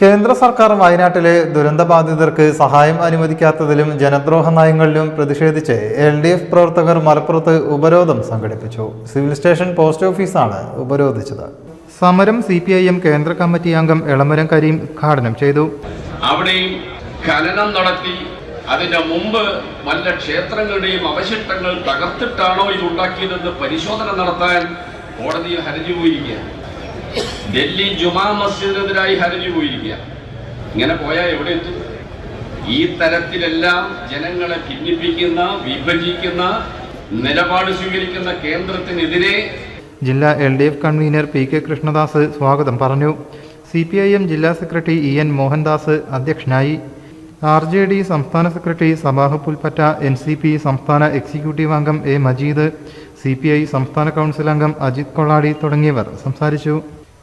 കേന്ദ്ര സർക്കാർ വയനാട്ടിലെ ദുരന്തബാധിതർക്ക് സഹായം അനുവദിക്കാത്തതിലും ജനദ്രോഹ നയങ്ങളിലും പ്രതിഷേധിച്ച് എൽ ഡി എഫ് പ്രവർത്തകർ മലപ്പുറത്ത് ഉപരോധം സംഘടിപ്പിച്ചു. സിവിൽ സ്റ്റേഷൻ പോസ്റ്റ് ഓഫീസാണ് ഉപരോധിച്ചത്. സമരം സി പി ഐ എം കേന്ദ്ര കമ്മിറ്റി അംഗം എളമരം കരീം ഉദ്ഘാടനം ചെയ്തു. അവിടെയും ഖനനം നടത്തി അതിന്റെ മുമ്പ് വല്ല ക്ഷേത്രങ്ങളുടെയും അവശിഷ്ടങ്ങൾ തകർത്തിട്ടാണോ ഇത് ഉണ്ടാക്കിയതെന്ന് പരിശോധന നടത്താൻ കോടതിയിൽ ഹർജി പോയിരിക്കുക ഡൽഹി ജുമാ മസ്ജിദിനെതിരായി ഹർജി പോയിരിക്കുക. ഇങ്ങനെ പോയാൽ എവിടെ എത്തും? ഈ തരത്തിലെല്ലാം ജനങ്ങളെ ഭിന്നിപ്പിക്കുന്ന വിഭജിക്കുന്ന നിലപാട് സ്വീകരിക്കുന്ന കേന്ദ്രത്തിനെതിരെ ജില്ലാ L D F convener P K Krishnadas സ്വാഗതം പറഞ്ഞു. സി പി ഐ എം ജില്ലാ സെക്രട്ടറി ഇ എൻ മോഹൻദാസ് അധ്യക്ഷനായി. ആർ ജെ ഡി സംസ്ഥാന secretary Sabah Pulpatta N C P സംസ്ഥാന എക്സിക്യൂട്ടീവ് അംഗം A Majeed C P I സംസ്ഥാന കൗൺസിൽ അംഗം അജിത് കൊള്ളാടി തുടങ്ങിയവർ സംസാരിച്ചു.